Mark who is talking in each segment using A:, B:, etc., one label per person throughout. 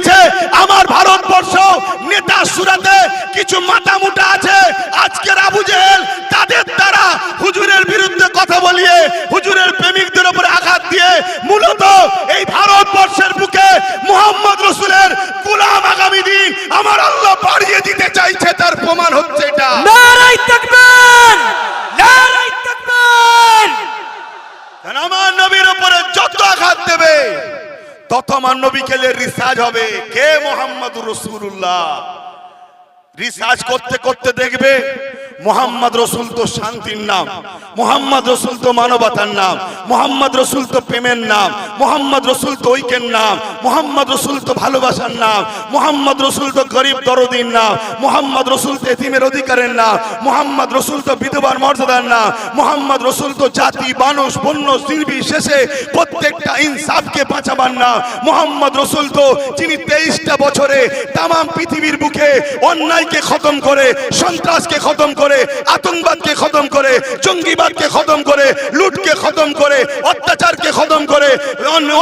A: দিয়েছে আমার ভারতবর্ষ নেতা সুরাতে কিছু মাথা মুটা আছে আজকের আবু জেহেল তাদের দ্বারা হুজুরের বিরুদ্ধে কথা বলিয়ে হুজুরের প্রেমিকদের উপর আঘাত দিয়ে মূলত এই ভারতবর্ষের বুকে মোহাম্মদ রসুলের গোলাম আগামী দিন আমার আল্লাহ বাড়িয়ে দিতে চাইছে তার প্রমাণ হচ্ছে এটা
B: নারাই তাকবীর নারাই তাকবীর
A: কারণ আমার নবীর উপরে যত আঘাত দেবে তত আমার নবীকে রিসার্চ হবে। কে মোহাম্মদ রসুল্লাহ রিসার্চ করতে করতে দেখবে। মোহাম্মদ রসুল তো শান্তির নাম মোহাম্মদ রসুল তো মানবতার নাম মোহাম্মদ রসুল তো প্রেমের নাম মোহাম্মদ রসুল তো ঐক্যের নাম মোহাম্মদ রসুল তো ভালোবাসার নাম মোহাম্মদ রসুল তো গরিব দরদির নাম মোহাম্মদ রসুল তো এতিমের অধিকারের নাম মোহাম্মদ রসুল তো বিধবার মর্যাদার নাম মোহাম্মদ রসুল তো জাতি মানুষ বন্য নির্বিশেষে প্রত্যেকটা ইনসাফকে বাঁচাবার নাম মোহাম্মদ রসুল তো যিনি তেইশটা বছরে তাম পৃথিবীর বুকে অন্যায়কে খতম করে সন্ত্রাসকে খতম করে আতঙ্কবাদকে খতম করে, জঙ্গিবাদকে খতম করে, লুটকে খতম করে, অত্যাচারকে খতম করে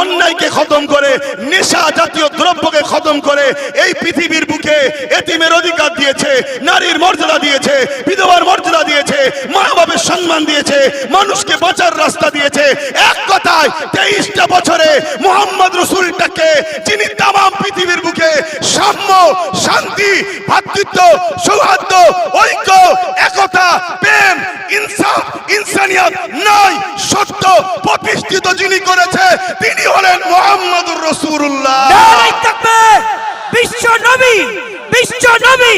A: অন্যায়কে খতম করে, নেশা জাতীয় দ্রব্যকে খতম করে, এই পৃথিবীর বুকে এতিমের অধিকার দিয়েছে, নারীর মর্যাদা দিয়েছে, বিধবার মর্যাদা দিয়েছে মা বাবার সম্মান দিয়েছে, মানুষকে বাঁচার রাস্তা দিয়েছে। এক কথায়, তেইশটা বছরে মোহাম্মদ রসুলটাকে, যিনি তাম পৃথিবীর বুকে সাম্য, শান্তি ভ্রাতৃত্ব সৌহার্দ্য, ঐক্য একতা প্রেম ইনসাফ ইনসানিয়ত নয় সত্য প্রতিষ্ঠিত যিনি করেছে তিনি হলেন মোহাম্মদুর রসুল্লাহ
B: বিশ্ব নবী বিশ্ব নবী।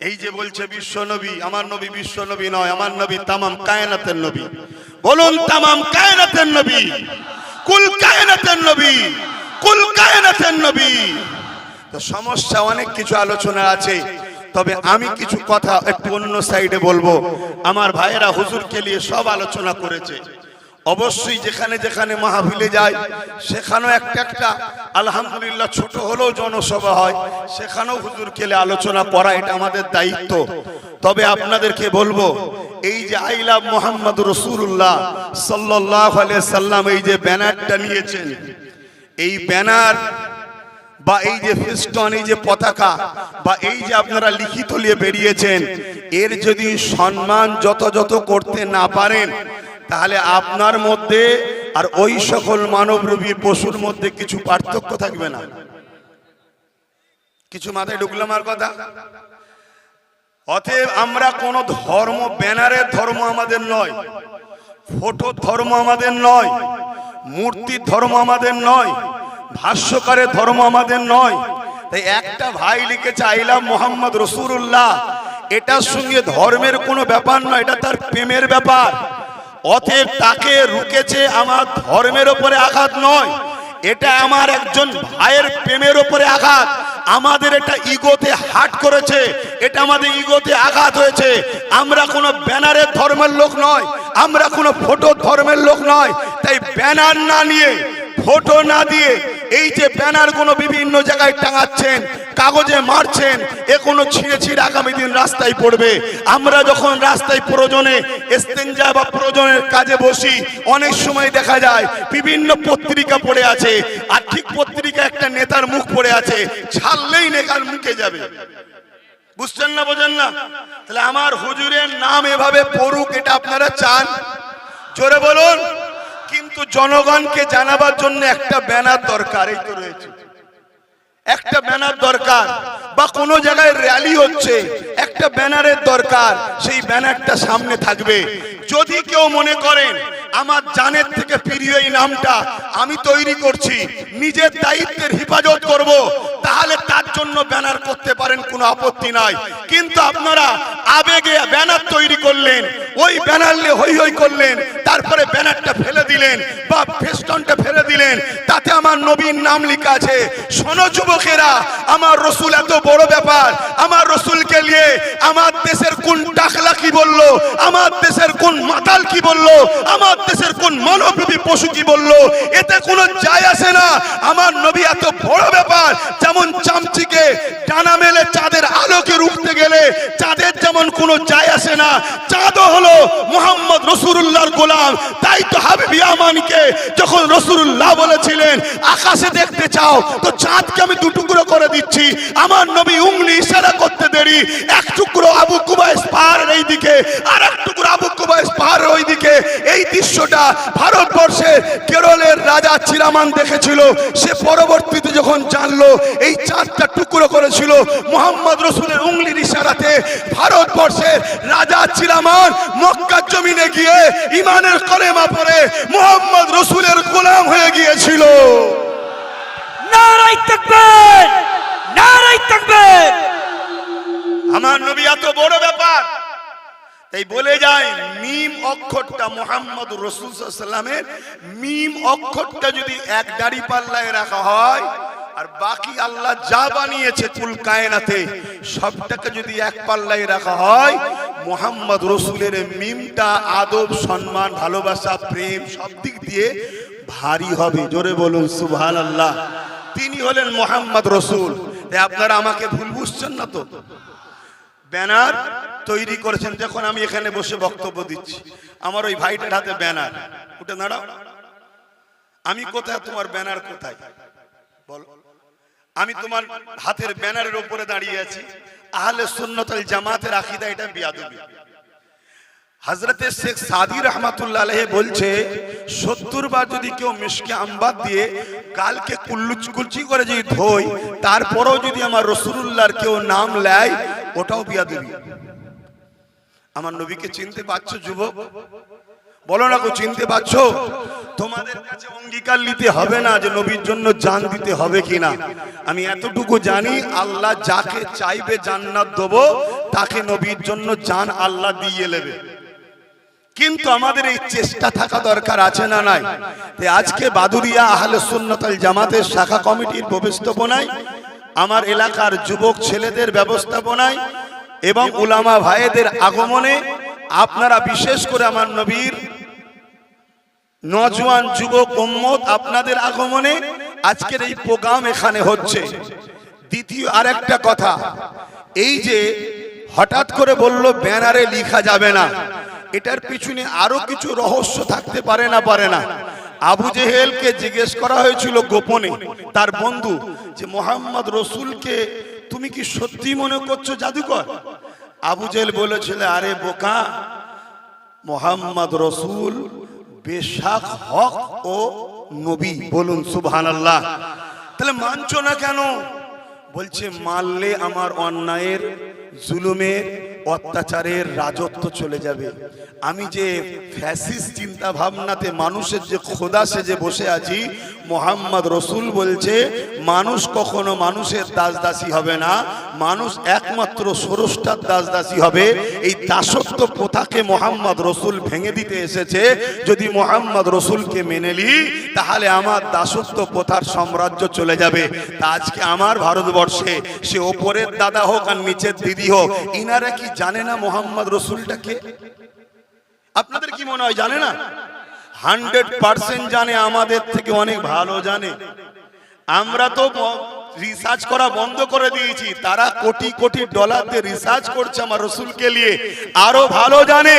A: এই যে বলছে বিশ্ব নবী আমার নবী বিশ্ব নবী নয় আমার নবী তামাম কায়নাতের নবী। বলুন তামাম কায়নাতের নবী। কুল কায়নাতের নবী কুল কায়নাতের নবী। তো সমস্যা অনেক কিছু আলোচনা আছে। তবে আমি কিছু কথা একটু অন্য সাইডে বলব। আমার ভাইয়েরা হুজুরকে নিয়ে সব আলোচনা করেছে। অবশ্যই যেখানে যেখানে মাহফিলে যায়, সেখানেও একটা একটা আলহামদুলিল্লাহ ছোট হলেও জনসভা হয়, সেখানেও হুজুর কেলে আলোচনা করা এটা আমাদের দায়িত্ব। তবে আপনাদেরকে বলব, এই যে আই লাভ মোহাম্মদ রসুল্লাহ সাল্লাহ সাল্লাম, এই যে ব্যানারটা নিয়েছেন, এই ব্যানার বা এই যে ফিস্টন, এই যে পতাকা, বা এই যে আপনারা লিখিত নিয়ে বেরিয়েছেন, এর যদি সম্মান যথাযথ করতে না পারেন, তাহলে আপনার মধ্যে আর ওই সকল মানবরূপী পশুর মধ্যে কিছু পার্থক্য থাকবে না। কিছু মাথায় ঢুকলো আমার কথা? অতএব আমরা কোন ধর্ম, ব্যানারের ধর্ম আমাদের নয়, ফটো ধর্ম আমাদের নয়, মূর্তির ধর্ম আমাদের নয় ভাষ্যকারের ধর্ম আমাদের নয়। তাই একটা ভাই লিখেছে আইলাম মোহাম্মদ রসুল্লাহ এটার সঙ্গে ধর্মের কোনো ব্যাপার নয়, এটা তার প্রেমের ব্যাপার। অতএব তাকে রুকেছে আমার ধর্মের ওপরে আঘাত নয়, এটা আমার একজন ভাইয়ের প্রেমের ওপরে আঘাত। আমাদের এটা ইগোতে হাট করেছে, এটা আমাদের ইগোতে আঘাত হয়েছে। আমরা কোনো ব্যানারের ধর্মের লোক নয়, আমরা কোনো ফটো ধর্মের লোক নয়। তাই ব্যানার না নিয়ে, ফটো না দিয়ে এই যে ব্যানার কোনো বিভিন্ন জায়গায় টাঙাচ্ছেন, কাগজে মারছেন এ কোনো ছিঁড়ে ছিঁড়ে আগামী দিন রাস্তায় পড়বে। আমরা যখন রাস্তায় প্রয়োজনে এস্তেঞ্জা বা প্রয়োজনের কাজে বসি, অনেক সময় দেখা যায় বিভিন্ন পত্রিকা পড়ে আছে, আর ঠিক পত্রিকা একটা নেতার মুখ পড়ে আছে, ছাড়লেই নেতার মুখে যাবে। বুঝছেন না, বোঝেন না? তাহলে আমার হুজুরের নাম এভাবে পড়ুক, এটা আপনারা চান? জোরে বলুন। কিন্তু জনগণকে জানাবার জন্য একটা ব্যানার দরকার, এই তো রয়েছে। একটা ব্যানার দরকার, বা কোনো জায়গায় র্যালি হচ্ছে, একটা ব্যানারের দরকার, সেই ব্যানারটা সামনে থাকবে। যদি কেউ মনে করেন, আমার জানের থেকে প্রিয় এই নামটা, আমি তৈরি করছি, নিজের দায়িত্বের হেফাজত করব তাহলে তার জন্য ব্যানার করতে পারেন, কোনো আপত্তি নাই। কিন্তু আপনারা আবেগে ব্যানার তৈরি করলেন, ওই ব্যানার হই হই করলেন, তারপরে ব্যানারটা ফেলে দিলেন বা ফেস্টনটা ফেলে দিলেন। তাতে আমার নবীর নাম লেখা আছে, শোনো যুবকেরা, আমার রসুল এত বড় ব্যাপার, আমার রসুলকে নিয়ে আমার দেশের কোন টাকলা কি বলল, আমার দেশের কোন মাতাল কি বলল, আমার দেশের কোন মানবরূপী পশু কি বলল, এতে কোনো যায় আসে না। আমার এত বড় ব্যাপার, যেমন চামচিকে ডানা মেলে চাঁদের আলোকে রুখতে গেলে চাঁদের যেমন কোনো যায় আসে না, চাঁদও হলো মোহাম্মদ রসুল্লাহর গোলাম, তাই তো হাবিব ইয়ামানকে যখন রসুল্লাহ বলেছিলেন, আকাশে দেখতে চাও, তো চাঁদকে আমি দু টুকরো করে দিচ্ছি। আমার নবী উংলি ইশারা করতে দেরি। এক টুকরো আবু কুবাইস পাহাড়ের এই দিকে আর এক টুকরো আবু কুবাইস পাহাড়ের ওই দিকে এই দৃশ্যটা ভারতবর্ষে কেরলের রাজা চিরামান দেখেছিল। সে পরবর্তীতে যখন জানলো, এই চাঁদটা টুকরো করেছিল মোহাম্মদ রসুলের উংলির ইশারাতে, ভারতবর্ষের রাজা চিরামান মক্কার জমিনে গিয়ে ইমানের কলেমা পরে মোহাম্মদ রসুলের গোলাম হয়ে গিয়েছিল। আমার নবী এত বড় ব্যাপার। তাই বলে যায় মিম অক্ষরটা মোহাম্মদ রসুল সাল্লামের মিম অক্ষরটা যদি এক দাড়ি পাল্লায় রাখা হয় আর বাকি আল্লাহ যা বানিয়েছে কুল কায়নাতে, সবটাকে যদি এক পাল্লায় রাখা হয়, মোহাম্মদ রসুলের মিমটা, আদব, সম্মান, ভালোবাসা, প্রেম, সব দিক দিয়ে ভারী হবে। জোরে বলুন সুবহান আল্লাহ তিনি হলেন মোহাম্মদ রসুল। আপনারা আমাকে ভুল বুঝছেন না তো? ব্যানার তৈরি করেছেন। যখন আমি এখানে বসে বক্তব্য দিচ্ছি। আমার ওই ভাইটার হাতে ব্যানার। উঠে দাঁড়াও। আমি কোথায়? তোমার ব্যানার কোথায়? বলো। আমি তোমার হাতের ব্যানারের উপরে দাঁড়িয়ে আছি। আহলে সুন্নতাল জামাতের আকিদা এটা বিয়াদবি। হজরতে শেখ সাদি রহমাতুল্লাহ বলছে, সত্তর বার যদি কেউ মিশকে আম্বাদ দিয়ে গালকে কুল্লুচ কুলচি করে যদি ধোই তারপরেও যদি আমার রসুল্লাহর কেউ নাম নেয় ওটাও বিয়া দেবি আমার নবীকে চিনতে পারছ, যুবক? বলো না কেউ চিনতে পারছ? তোমাদের কাছে অঙ্গীকার নিতে হবে না যে নবীর জন্য জান দিতে হবে কিনা। আমি এতটুকু জানি, আল্লাহ যাকে চাইবে জান্নাত দেবো, তাকে নবীর জন্য জান আল্লাহ দিয়ে নেবে। কিন্তু আমাদের এই চেষ্টা থাকা দরকার আছে না নাই? আজকে বাদুরিয়া আহলে সুন্নতাল জামাতের শাখা কমিটির ব্যবস্থাপনায়, আমার এলাকার যুবক ছেলেদের ব্যবস্থাপনায় এবং উলামা ভাইদের আগমনে আপনারা বিশেষ করে আমার নবীর নজওয়ান যুবক উম্মত আপনাদের আগমনে আজকের এই প্রোগ্রাম এখানে হচ্ছে। দ্বিতীয় আরেকটা কথা, এই যে হঠাৎ করে বলল ব্যানারে লেখা যাবে না, এটার পিছনে আরও কিছু রহস্য থাকতে পারে না পারে না। আবু জেহেলকে জিজ্ঞেস করা হয়েছিল গোপনে, তার বন্ধু, যে মোহাম্মদ রসুলকে তুমি কি সত্যি মনে করছ জাদুকর? আবু জেহেল বলেছিল, আরে বোকা, মোহাম্মদ রসুল বেশাক হক ও নবী। বলুন সুবহান আল্লাহ তাহলে মানছো না কেন? বলছে, মানলে আমার অন্যায়ের, জুলুমের অত্যাচারের রাজত্ব চলে যাবে। আমি যে ফ্যাসিস চিন্তা ভাবনাতে মানুষের যে খোদা সেজে বসে আছি, মোহাম্মদ রসুল বলছে, মানুষ কখনো মানুষের দাসদাসী হবে না, মানুষ একমাত্র সরষ্টার দাসদাসী হবে। এই দাসত্ব প্রথাকে মোহাম্মদ রসুল ভেঙে দিতে এসেছে। যদি মোহাম্মদ রসুলকে মেনে নি তাহলে আমার দাসত্ব প্রথার সাম্রাজ্য চলে যাবে। তা আজকে আমার ভারতবর্ষে, সে ওপরের দাদা হোক আর নিচের দিদি হোক, ইনারা কি জানে না মোহাম্মদ রসুলটা কে? আপনাদের কি মনে হয় জানে না? হান্ড্রেড পার্সেন্ট জানে, আমাদের থেকে অনেক ভালো জানে। আমরা তো রিসার্চ করা বন্ধ করে দিয়েছি। তারা কোটি কোটি ডলার দিয়ে রিসার্চ করছে আমার রসুলকে নিয়ে। আরও ভালো জানে।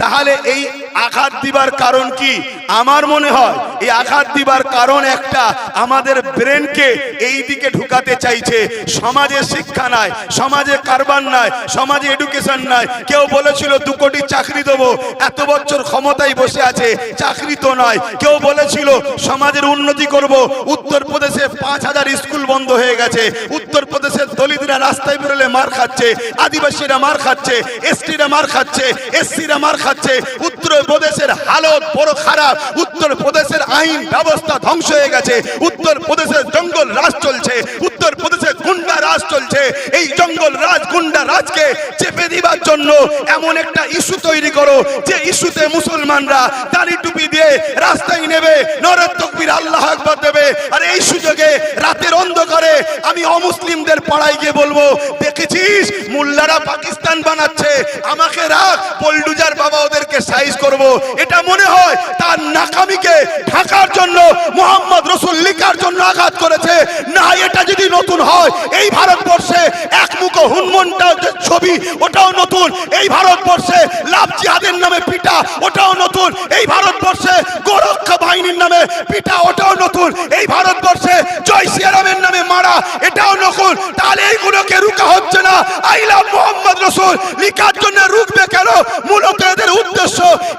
A: তাহলে এই আঘাত দিবার কারণ কি? আমার মনে হয় এই আঘাত দিবার কারণ একটা। আমাদের ব্রেনকে এই দিকে ঢুকাতে চাইছে। সমাজে শিক্ষা নাই, সমাজে কারবার নাই, সমাজে এডুকেশন নাই। কেউ বলেছিল, দু কোটি চাকরি দেবো। এত বছর ক্ষমতায় বসে আছে, চাকরি তো নয় কেউ বলেছিল, সমাজের উন্নতি করব। উত্তরপ্রদেশে পাঁচ হাজার স্কুল বন্ধ হয়ে গেছে। উত্তরপ্রদেশের দলিতরা রাস্তায় বেরোলে মার খাচ্ছে, আদিবাসীরা মার খাচ্ছে, এসটিরা মার খাচ্ছে, এসসিরা মার খাচ্ছে। উত্তরপ্রদেশের হালত বড় খারাপ, উত্তরপ্রদেশের আইন ব্যবস্থা ধ্বংস হয়ে গেছে, উত্তরপ্রদেশের জঙ্গল রাজ চলছে উত্তরপ্রদেশে গুন্ডা রাজ চলছে। এই জঙ্গল রাজ, গুন্ডা রাজকে চেপে দিবার জন্য এমন একটা ইস্যু তৈরি করো, যে ইস্যুতে মুসলমানরা দাড়ি টুপি দিয়ে রাস্তায় নেবে নরত আল্লাহ আকবার দেবে। আর এই সুযোগে রাতের অন্ধকারে আমি অমুসলিমদের পাড়ায় গিয়ে বলব দেখেছিস? মোল্লারা পাকিস্তান বানাচ্ছে। আমাকে রাখ পল্ডুজার বাবা ওদেরকে সাইজ করব। এটা মনে হয় তার নাকামিকে ঢাকার জন্য, মোহাম্মদ রসুল লিখার জন্য আঘাত করেছে। না, এটা যদি নতুন হয়, এই ভারতবর্ষে এক মুখ হুনমনটা ছবি, ওটাও নতুন। এই ভারতবর্ষে লাভ জিহাদের নামে পিটা ওটাও নতুন। এই ভারতবর্ষে গোরক্ষা বাহিনীর নামে পিটা ওটাও নতুন। এই ভারতবর্ষে জয় সিয়ারামের নামে মারা, এটাও নতুন। তাহলে এইগুলোকে রুকা হচ্ছে না। আইলা মোহাম্মদ রসুল। লিখার জন্য রুখবে কেন? মূলত এদের উদ্দেশ্য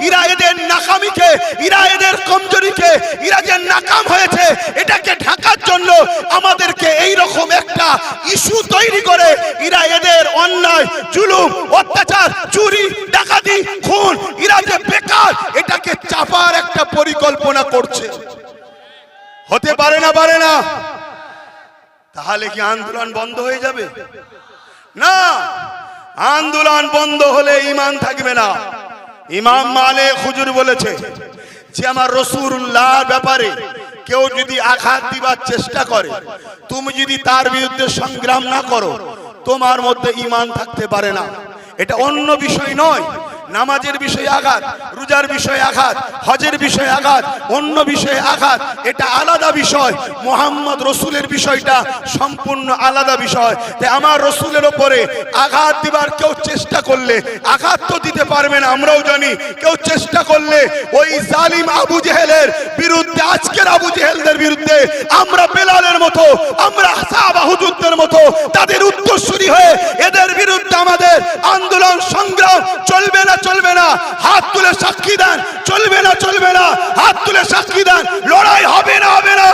A: ইরা এদের নাকামিকে ইরা এদের কমজোরিকে ইরা যে নাকাম হয়েছে, এটাকে ঢাকার জন্য আমাদেরকে এই রকম একটা ইস্যু তৈরি করে ইরা এদের অন্যায়, জুলুম, অত্যাচার, চুরি, ডাকাতি, খুন, ইরা যে বেকার, এটাকে চাপার একটা পরিকল্পনা করছে। হতে পারে না পারে না। তাহলে কি আন্দোলন বন্ধ হয়ে যাবে? না, আন্দোলন বন্ধ হলে ইমান থাকবে না। ইমাম মালে খুজুর বলেছে যে আমার রসুল্লাহ ব্যাপারে কেউ যদি আঘাত দিবার চেষ্টা করে, তুমি যদি তার বিরুদ্ধে সংগ্রাম না করো, তোমার মধ্যে ইমান থাকতে পারে না। এটা অন্য বিষয় নয়। নামাজের বিষয়ে আঘাত, রোজার বিষয়ে আঘাত, হজের বিষয়ে আঘাত, অন্য বিষয়ে আঘাত, এটা আলাদা বিষয়। মোহাম্মদ রসুলের বিষয়টা সম্পূর্ণ আলাদা বিষয়। তাই আমার রসুলের ওপরে আঘাত দিবার কেউ চেষ্টা করলে, আঘাত তো দিতে পারবে না, আমরাও জানি। কেউ চেষ্টা করলে ওই জালিম আবু জেহেলের বিরুদ্ধে, আজকের আবু জেহেলদের বিরুদ্ধে আমরা বেলালের মতো, আমরা সাহাবা হুজুরদের মতো, তাদের উত্তরসূরি হয়ে এদের বিরুদ্ধে আমাদের আন্দোলন, সংগ্রাম চলবে না চলবে না। হাত তুলে সাক্ষী দেন। চলবে না চলবে না। হাত তুলে সাক্ষী দেন। লড়াই হবে না হবে না।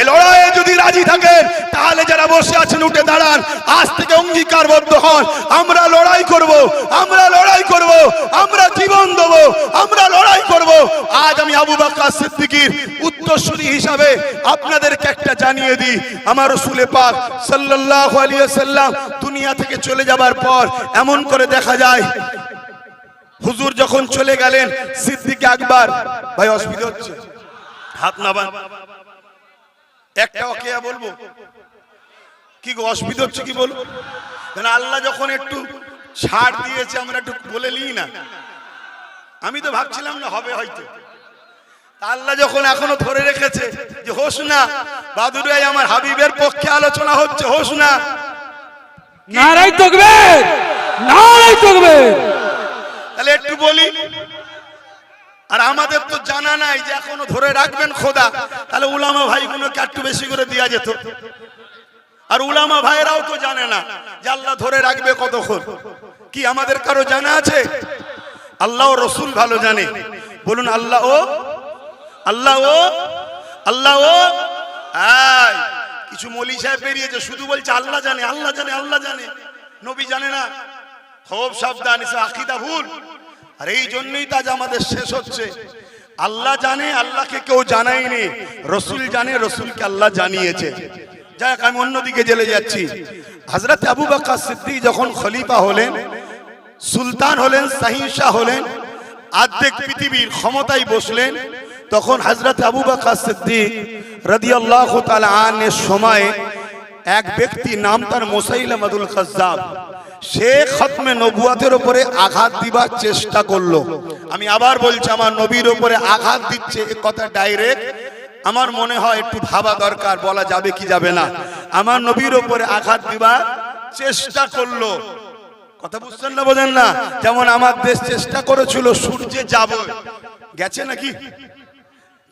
A: এ লড়াইয়ে যদি রাজি থাকেন, তাহলে যারা বসে আছেন, উঠে দাঁড়ান। আজ থেকে অঙ্গীকারবদ্ধ হন। আমরা লড়াই করব, আমরা লড়াই করব, আমরা জীবন দেব, আমরা লড়াই করব। আজ আমি আবু বাক্কা সিদ্দিকীর উত্তরসূরি হিসাবে আপনাদেরকে একটা জানিয়ে দিই। আমার রসুলে পাক সাল্লাল্লাহু আলাইহি সাল্লাম দুনিয়া থেকে চলে যাবার পর এমন করে দেখা যায় হুজুর যখন চলে গেলেন, সিদ্দিক আকবর, ভাই, অসুবিধা হচ্ছে। হাত নাবান। একটা অকেয়া বলব? কি গো, অসুবিধা হচ্ছে কি বলব? কেন আল্লাহ যখন একটু ছাড় দিয়েছে, আমরা একটু বলে নিই না। আমি তো ভাবছিলাম না হবে হয়তো। আল্লাহ যখন এখনও ধরে রেখেছে যে, হোস না বাদুরাই আমার হাবিবের পক্ষে আলোচনা হচ্ছে, হোস না।
B: নারাই তকবে নারাই তকবে
A: তাহলে একটু বলি। আর আমাদের তো জানা নাই যে এখনও ধরে রাখবেন খোদা। তাহলে উলামা ভাইগুলোকে একটু বেশি করে দেওয়া যেত। আর উলামা ভাইরাও তো জানে না যে আল্লাহ ধরে রাখবে কতক্ষণ। কি আমাদের কারও জানা আছে? আল্লাহ ও রসুল ভালো জানে। বলুন, আল্লাহ ও? আল্লাহ ও? আল্লাহ ও? আয়, কিছু মলি সাহেব বেরিয়েছে, শুধু বলছে, আল্লাহ জানে আল্লাহ জানে আল্লাহ জানে। নবী জানে না। খুব সাবধান আকিদা ভুল। আর এই জন্যই তাজ আমাদের শেষ হচ্ছে। আল্লাহ জানে, আল্লাহকে কেউ জানায়নি। রসুল জানে, রসুলকে আল্লাহ জানিয়েছে। যাক আমি অন্যদিকে জেলে যাচ্ছি। হজরত আবু বাক্কা সিদ্দিক যখন খলিফা হলেন, সুলতান হলেন সাহিংসা হলেন, আর্ধেক পৃথিবীর ক্ষমতায় বসলেন, তখন হজরত আবু বাক্কা সিদ্দিক রাদিয়াল্লাহু তাআলা আনের সময় এক ব্যক্তি নাম তার মোসাইলামাদুল কাজ্জাব সে খতমে নবুয়াতের উপরে আঘাত দিবার চেষ্টা করল। আমি আবার বলছি, আমার নবীর উপরে আঘাত দিচ্ছে, এ কথা ডাইরেক্ট আমার মনে হয় একটু ভাবা দরকার, বলা যাবে কি যাবে না। আমার নবীর উপরে আঘাত দিবার চেষ্টা করল। কথা বুঝছেন না, বোঝেন না? যেমন আমার দেশ চেষ্টা করেছিল সূর্যে যাব। গেছে নাকি?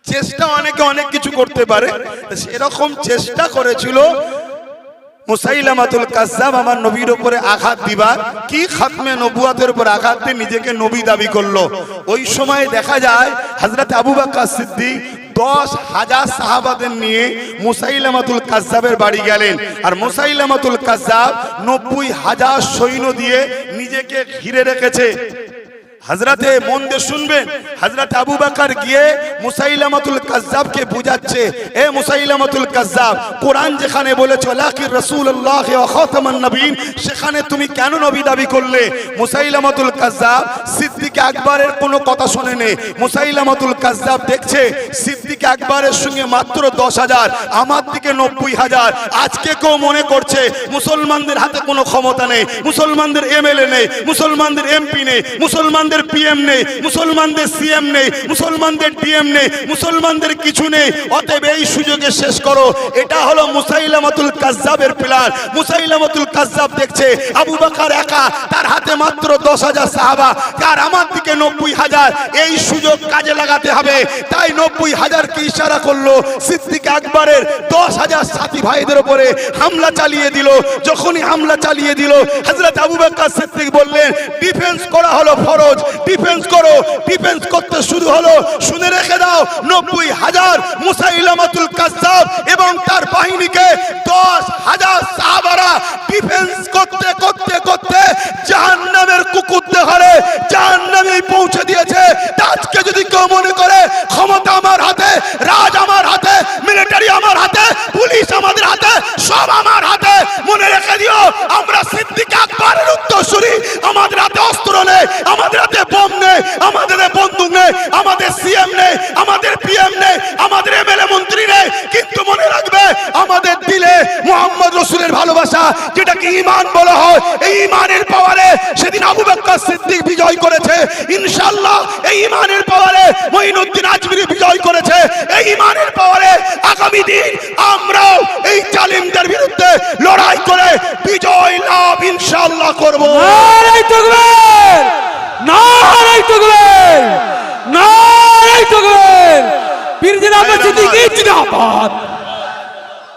A: চেষ্টা অনেকে অনেক কিছু করতে পারে সেরকম চেষ্টা করেছিল মুসাইলামাতুল কাজ্জাব আমার নবীর উপরে আঘাত দিবার কি খাতমে নবুয়াতের উপর আঘাত দিয়ে নিজেকে নবী দাবি করল। ওই সময় দেখা যায়, হযরত আবু বকর সিদ্দিক দশ হাজার সাহাবাদের নিয়ে মুসাইলামাতুল কাজ্জাবের বাড়ি গেলেন। আর মুসাইলামাতুল কাজ্জাব নব্বই হাজার সৈন্য দিয়ে নিজেকে ঘিরে রেখেছে। হাজরাতে মন দিয়ে শুনবেন। হাজরাতে আবু বাকার গিয়ে মুসাইলামাতুল কাজ্জাবকে বুঝাচ্ছে, এ মুসাইলামাতুল কাজ্জাব, কোরআন যেখানে বলেছে লাকির রাসূলুল্লাহ ওয়া খাতামান নবীন সেখানে তুমি কেন নবী দাবি করলে? মুসাইলামাতুল কাজ্জাব সিদ্দিক আকবরের কোনো কথা শোনেনি। মুসাইলামাতুল কাজ্জাব দেখছে, সিদ্দিক আকবরের সঙ্গে মাত্র দশ হাজার, আমার দিকে নব্বই হাজার। আজকে কেউ মনে করছে, মুসলমানদের হাতে কোনো ক্ষমতা নেই, মুসলমানদের এমএলএ নেই, মুসলমানদের এমপি নেই, মুসলমানদের পিএম নেই, মুসলমানদের সিএম নেই, মুসলমানদের ডিএম নেই, মুসলমানদের কিছু নেই। অতএব এই সুযোগে শেষ করো। এটা হলো মুসাইলামাতুল কাজ্জাবের প্ল্যান মুসাইলামাতুল কাজ্জাব দেখছে, আবু বকর একা, তার হাতে মাত্র দশ হাজার সাহাবা তার আমার দিকে নব্বই হাজার। এই সুযোগ কাজে লাগাতে হবে। তাই নব্বই হাজারকে ইশারা করল, সিদ্দিক আকবরের দশ হাজার সাথী ভাইদের উপরে হামলা চালিয়ে দিল। যখনই হামলা চালিয়ে দিল হজরত আবু বকর সিদ্দিক বললেন ডিফেন্স করা হলো ফরজ ডিফেন্স করো। ডিফেন্স করতে শুরু হলো। শুনে রেখে দাও, নব্বই হাজার মুসাইলামাতুল কাজ্জাব এবং তার বাহিনীকে দশ হাজার সাহাবারা ডিফেন্স করতে করতে করতে জাহান্নামের কুকুরতে ঘরে, জাহান্নামেই পৌঁছে দিয়েছে। আজকে যদি কেউ মনে করে, ক্ষমতা আমার হাতে, রাজ আমার হাতে মিলিটারি আমার হাতে, পুলিশ আমাদের হাতে, সব আমার হাতে। মনে রেখে দিও, আমরা সিদ্দিক আকবরের উত্তরসূরি আমাদের হাতে অস্ত্র নেই, আমাদের হাতে বোম নেই, আমাদের বন্দুক নেই, আমাদের সিএম নেই, আমাদের পিএম নেই, আমাদের এমএলএ মন্ত্রী নেই। কিন্তু মনে রাখবে, আমাদের দিলে মোহাম্মদ রসুলের ভালোবাসা যেটাকে ইমান বলা হয়, এই ইমানের পাওয়ারে সেদিন আবু বকর সিদ্দিক বিজয় করেছে। ইনশাআল্লাহ, এই ইমানের পাওয়ারে মঈনুদ্দিন আজমিরি বিজয় করেছে। এই ইমানের পাওয়ারে আগামী দিন আমরাও এই জালিমদের লড়াই করে বিজয় লাভ ইনশাআল্লাহ করব।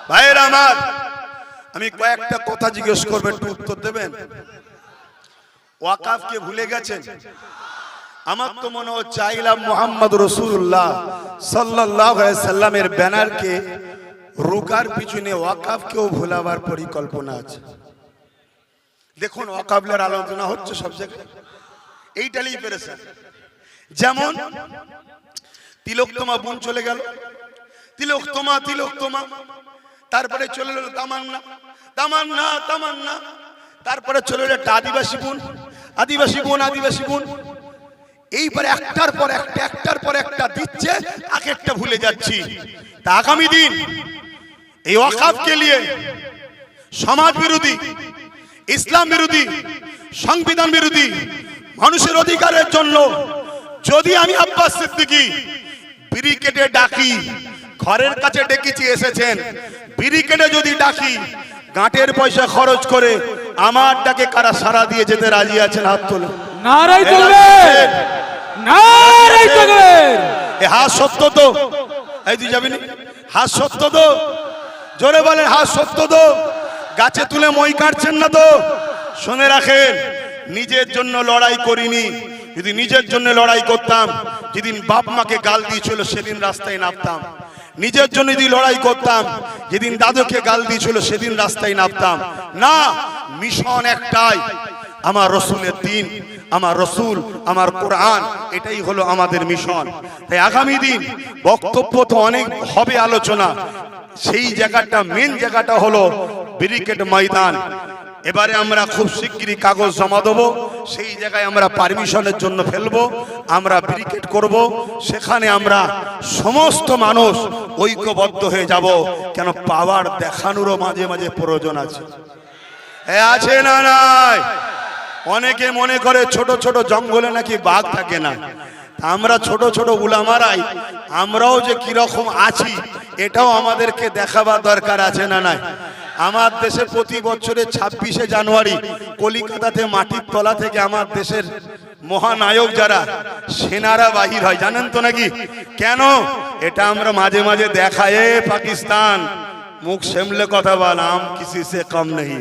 A: ভাইয়ের আমার। আমি কয়েকটা কথা জিজ্ঞেস করব একটু উত্তর দেবেন? ওয়াকাফকে ভুলে গেছেন? আমার তো মনে হয় চাইলাম মোহাম্মদ রসুল্লাহ সাল্লাহ সাল্লামের ব্যানারকে রুকার পিছনে ওয়াকাফকেও ভোলাবার পরিকল্পনা আছে। দেখুন, ওয়াকাবলের আলোচনা হচ্ছে সব জায়গায় এইটাই পেরেছেন যেমন তিলোত্তমা বোন চলে গেল। তিলোত্তমা তিলোত্তমা তারপরে চলে এলো তামান্না। তামান্না তামান্না। তারপরে চলে এলো একটা আদিবাসী বোন। আদিবাসী বোন আদিবাসী বোন। এইবারে একটার পর একটা, একটার পর একটা দিচ্ছে, এক একটা ভুলে যাচ্ছি। তা আগামী দিন এই ওয়াকাফকে নিয়ে সমাজ বিরোধী ইসলাম বিরোধী সংবিধান বিরোধী মানুষের অধিকারের জন্য যদি আমি আব্বাস সিদ্দিকী ব্রিকেটে ডাকি ঘরের কাছে ডেকেছি এসেছেন ব্রিকেটে যদি ডাকি গাঁটের পয়সা খরচ করে আমার ডাকে কারা সারা দিয়ে যেতে রাজি আছেন হাত তোলে
B: নারাই তকবীর নারাই তকবীর
A: এ হাত সত্য তো? এই তুই যাবি না? হাত সত্য তো? জোরে বলেন, হাত সত্য তো। গাছে তুলে মই কাটছেন না তো? শুনে রাখেন, নিজের জন্য লড়াই করিনি। যদি নিজের জন্য লড়াই করতাম, যেদিন বাপ মাকে গাল দিয়েছিল, সেদিন রাস্তায় নামতাম। নিজের জন্য যদি লড়াই করতাম, যেদিন দাদুকে গাল দিয়েছিল, সেদিন রাস্তায় নামতাম। না, মিশন একটাই। আমার রসুলের দিন, আমার রসুল, আমার কোরআন, এটাই হলো আমাদের মিশন। তাই আগামী দিন বক্তব্য তো অনেক হবে আলোচনা। সেই জায়গাটা মেন জায়গাটা হলো ব্রিকেট ময়দান। এবারে আমরা খুব শিগগিরই কাগজ জমা দেবো, সেই জায়গায় আমরা পারমিশনের জন্য ফেলব, আমরা ব্রিকেট করব, সেখানে আমরা সমস্ত মানুষ ঐক্যবদ্ধ হয়ে যাব। কেন পাওয়ার দেখানোরও মাঝে মাঝে প্রয়োজন আছে। আছে না নাই? অনেকে মনে করে ছোট ছোট জঙ্গলে নাকি বাঘ থাকে না। আমরা ছোট ছোট উলামারাই, আমরাও যে কীরকম আছি, এটাও আমাদেরকে দেখাবার দরকার আছে না নাই? আমার দেশে প্রতি বছরে ছাব্বিশে জানুয়ারি কলিকাতাতে মাটির তলা থেকে আমার দেশের মহানায়ক যারা, সেনারা বাহির হয়। জানেন তো নাকি? কেন? এটা আমরা মাঝে মাঝে দেখায় পাকিস্তান, মুখ সেমলে কথা বল, আম সে কম নেই।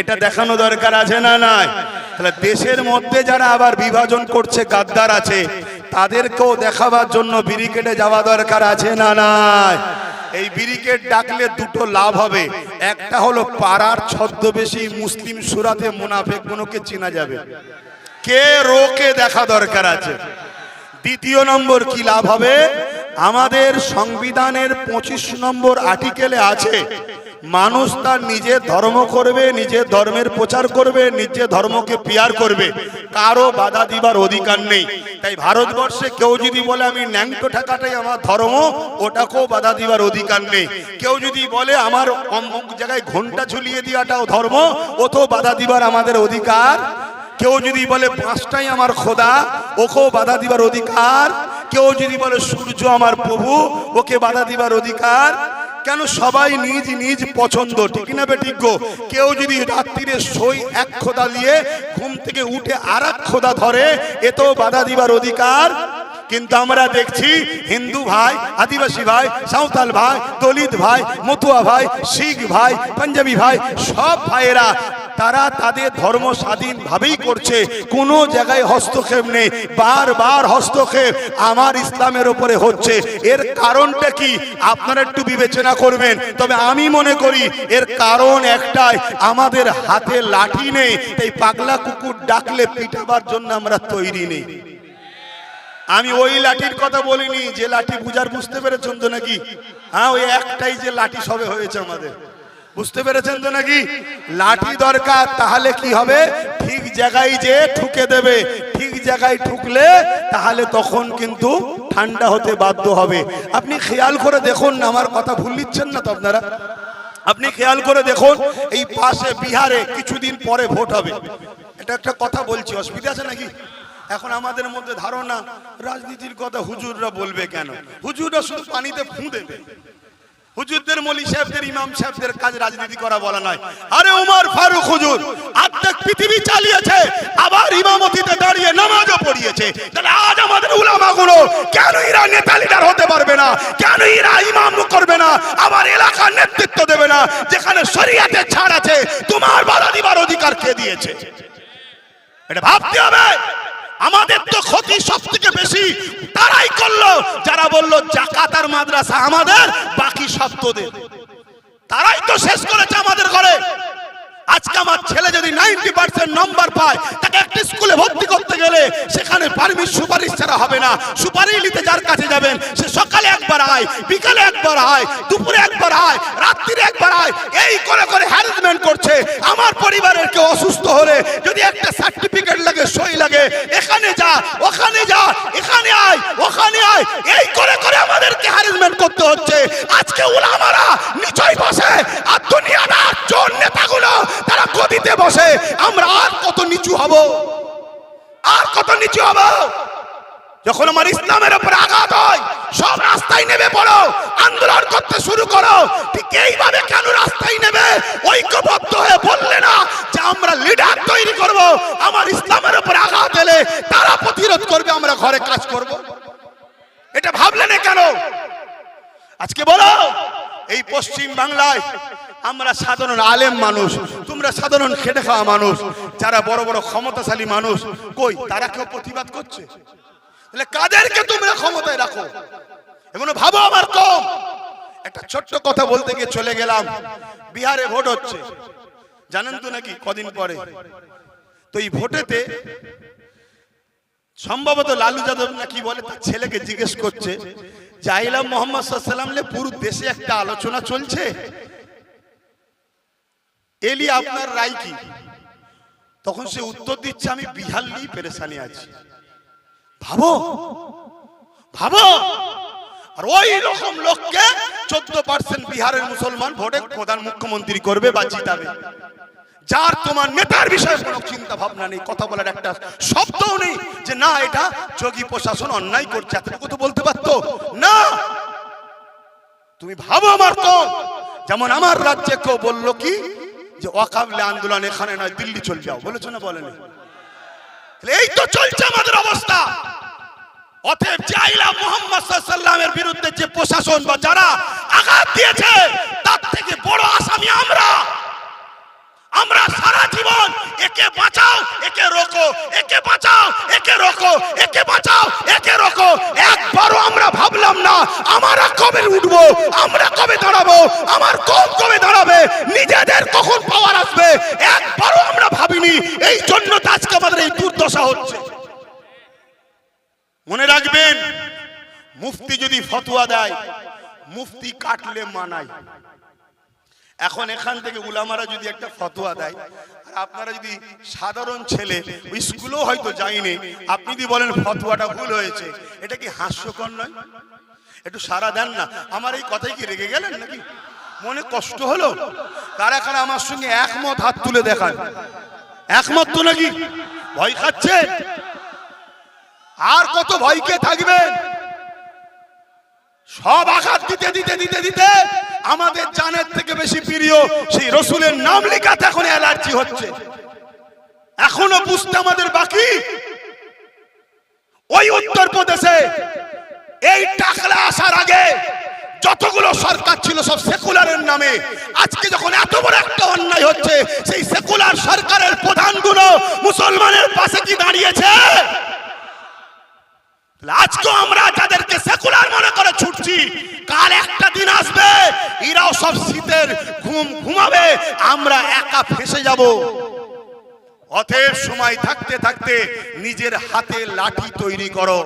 A: এটা দেখানো দরকার আছে না নাই? তাহলে দেশের মধ্যে যারা আবার বিভাজন করছে, গাদ্দার আছে তাদেরকেও দেখাবার জন্য ব্রিকেটে যাওয়া দরকার আছে না নাই? এই ব্রিকেট ডাকলে দুটো লাভ হবে। একটা হলো পাড়ার ছদ্মবেশী মুসলিম সুরাতে মুনাফেক গুলোকে চেনা যাবে। কে রোকে দেখা দরকার আছে? দ্বিতীয় নম্বর কি লাভ হবে? আমাদের সংবিধানের পঁচিশ নম্বর আর্টিকেলে আছে মানুষ তার নিজের ধর্ম করবে নিজের ধর্মের প্রচার করবে নিজের ধর্মকে পিয়ার করবে। কারও বাধা দিবার অধিকার নেই। তাই ভারতবর্ষে কেউ যদি বলে, আমি ন্যাংটো ঠাকাটাই আমার ধর্ম, ওটাকেও বাধা দিবার অধিকার নেই। কেউ যদি বলে, আমার অমুক জায়গায় ঘণ্টা ঝুলিয়ে দেওয়াটাও ধর্ম, ওতেও বাধা দিবার আমাদের অধিকার। কেউ যদি বলে, পাঁচটাই আমার খোদা, ওকেও বাধা দিবার অধিকার। কেউ যদি বলে, সূর্য আমার প্রভু, ওকে বাধা দিবার অধিকার। কেন সবাই নিজ নিজ পছন্দ? ঠিক না বেটিজ্ঞ কেউ যদি রাত্রিরে সই এক খোদা দিয়ে ঘুম থেকে উঠে আর এক খোদা ধরে এতেও বাধা দিবার অধিকার। কিন্তু আমরা দেখছি হিন্দু ভাই, আদিবাসী ভাই, সাঁওতাল ভাই, দলিত ভাই, মতুয়া ভাই, শিখ ভাই, পাঞ্জাবি ভাই, সব ভাইয়েরা তারা তাদের ধর্ম স্বাধীনভাবেই করছে। কোনো জায়গায় হস্তক্ষেপ নেই। বারবার হস্তক্ষেপ আমার ইসলামের ওপরে হচ্ছে। এর কারণটা কি? আপনারা একটু বিবেচনা করবেন। তবে আমি মনে করি, এর কারণ একটাই, আমাদের হাতে লাঠি নেই এই পাগলা কুকুর ডাকলে পিটাবার জন্য আমরা তৈরি নেই। আমি ওই লাঠির কথা বলিনি, যে লাঠি বুঝার বুঝতে পেরেছেন তো নাকি? হ্যাঁ ওই একটাই যে লাঠি সবে হয়েছে আমাদের। বুঝতে পেরেছেন তো নাকি? লাঠি দরকার, তাহলে কি হবে? ঠিক জায়গায় যে ঠুকে দেবে, ঠিক জায়গায় ঠুকলে তাহলে তখন কিন্তু ঠান্ডা হতে বাধ্য হবে। আপনি খেয়াল করে দেখুন না, আমার কথা ভুল নিচ্ছেন না তো আপনারা? আপনি খেয়াল করে দেখুন, এই পাশে বিহারে কিছুদিন পরে ভোট হবে। এটা একটা কথা বলছি, অসুবিধা আছে নাকি? এখন আমাদের মধ্যে ধারণা, রাজনীতির কথা হুজুররা বলবে কেন? হুজুররা শুধু পানিতে ফু দেবে। হুজুরদের মলি সাহেবদের, ইমাম সাহেবদের কাজ রাজনীতি করা বলা নয়। আরে উমর ফারুক হুজুর, আর্ধেক পৃথিবী চালিয়েছে, আবার ইমামতিতে দাঁড়িয়ে নামাজও পড়িয়েছে। তাহলে আজ আমাদের উলামাগুলো কেন এরা নেতা লিডার হতে পারবে না? কেন এরা ইমাম করবে না? আমার এলাকার নেতৃত্ব দেবে না? যেখানে শরিয়াতে ছাড় আছে, তোমার বাধা দিবার অধিকার কে দিয়েছে? এটা ভাবতে হবে। আমাদের তো ক্ষতি সব থেকে বেশি তারাই করল। যারা বলল, জাকাত আর মাদ্রাসা আমাদের, বাকি সব তোদের। তারাই তো শেষ করেছে আমাদের ঘরে। আজকে আমার ছেলে যদি নাইনটি পার্সেন্ট নম্বর পায়, তাকে একটা স্কুলে ভর্তি করতে গেলে সেখানে পারমিট সুপারিশ ছাড়া হবে না। সুপারিশ নিতে যার কাছে যাবেন, সে সকালে একবার আয়, বিকালে একবার আয়, দুপুরে একবার আয়, রাত্রিরে একবার আয়, এই করে করে হ্যারাসমেন্ট করছে। আমার পরিবারের কেউ অসুস্থ হলে যদি একটা সার্টিফিকেট লাগে, সই লাগে, এখানে যা, ওখানে যা, এখানে আয়, ওখানে আয়, এই করে করে আমাদেরকে হ্যারাসমেন্ট করতে হচ্ছে। আজকে ওলামারা নিচয় বসে, আর দুনিয়াটা চোর নেতাগুলো তারা গদিতে বসে, আমরা আর কত নিচু হব? আর কত নিচু হব? যখন আমার ইসলামের উপর আঘাত হয়, সব রাস্তায় নেমে পড়ো, আন্দোলন করতে শুরু করো। ঠিক এইভাবে কেন রাস্তায় নেবে ঐক্যবদ্ধ হয়ে বললে না যে আমরা লিডার তৈরি করব। আমার ইসলামের উপর আঘাত এলে তারা প্রতিরোধ করবে, আমরা ঘরে কাজ করব। এটা ভাবলে না কেন? আজকে বলো এই পশ্চিম বাংলায় আমরা সাধারণ আলেম মানুষ, তোমরা সাধারণ খেটে খাওয়া মানুষ, যারা বড় বড় ক্ষমতাশালী মানুষ, কই, তারা কেউ প্রতিবাদ করছে? তাহলে কাদেরকে তোমরা ক্ষমতায় রাখো? এগুলো ভাবো আমার কম। একটা ছোট্ট কথা বলতে গিয়ে চলে গেলাম। বিহারে ভোট হচ্ছে। জানেন তো নাকি কদিন পরে? তো এই ভোটেতে সম্ভবত লালু যাদব নাকি বলে, তার ছেলেকে জিজ্ঞেস করছে জাইলাম মোহাম্মদ সাল্লাম পুরো দেশে একটা আলোচনা চলছে। এলি, আপনার রায় কি? তখন সে উত্তর দিচ্ছে, আমি বিহার নিয়ে পেরেশানি আছি। ভাবো ভাবো। আর ওই রকম লোককে চোদ্দ পার্সেন্ট বিহারের মুসলমান ভোটে প্রধান মুখ্যমন্ত্রী করবে বা জিতাবে। যার তোমার নেতার বিষয়ে কোনো চিন্তা ভাবনা নেই, কথা বলার একটা শব্দও নেই যে না, এটা যোগী প্রশাসন অন্যায় করছে। এতটুকু তো বলতে পারতো? না। তুমি ভাবো আমার কম। যেমন আমার রাজ্যে কেউ বলল কি, যে ওয়াকাবলে আন্দোলন এখানে নয়, দিল্লি চলে যাও। বলেছ না বলেনি? এই তো চলছে আমাদের অবস্থা। অতএব চাইলা মোহাম্মদ সাল্লামের বিরুদ্ধে যে প্রশাসন বা যারা আঘাত দিয়েছে, তার থেকে বড় আসামি আমরা। আমরা সারা জীবন একে বাঁচাও, একে রোকো, একে বাঁচাও, একে রোকো, একে বাঁচাও, একে রোকো। একবারও আমরা ভাবলাম না, আমরা কবে উঠবো, আমরা কবে দাঁড়াবো, আমার কম কবে দাঁড়াবে, নিজেদের কখন পাওয়ার আসবে? একবারও আমরা ভাবিনি, এই জন্য তো আজকে আমাদের এই দুর্দশা হচ্ছে। মনে রাখবেন, মুফতি যদি ফতোয়া দেয়, মুফতি কাটলে মানায়। এখন এখান থেকে উলামারা যদি একটা ফতোয়া দেয়, আর আপনারা যদি সাধারণ ছেলে, ওই স্কুলেও হয়তো যায়নি, আপনি যদি বলেন ফতোয়াটা ভুল হয়েছে, এটা কি হাস্যকর নয়? একটু সারা দেন না। আমার এই কথাই কি রেগে গেলেন নাকি? মনে কষ্ট হলো? কারা কারা আমার সঙ্গে একমত হাত তুলে দেখান? একমত তো নাকি? ভয় খাচ্ছে? আর কত ভয়কে থাকবেন? সব আঘাত দিতে দিতে দিতে দিতে আমাদের জানের থেকে বেশি প্রিয় সেই রসুলের নাম লেখাতে এখন অ্যালার্জি হচ্ছে। এখনও বুঝতে আমাদের বাকি? ওই উত্তরপ্রদেশে এই টাকলা আসার আগে যতগুলো সরকার ছিল সব সেকুলারের নামে। আজকে যখন এত বড় একটা অন্যায় হচ্ছে, সেই সেকুলার সরকারের প্রধানগুলো মুসলমানের পাশে কি দাঁড়িয়েছে? আজকেও আমরা যাদেরকে সেকুলার মনে করে ছুটছি, কাল একটা দিন আসবে, এরাও সব শীতের ঘুম ঘুমাবে, আমরা একা ফেসে যাব। অথের সময় থাকতে থাকতে নিজের হাতে লাঠি তৈরি করো।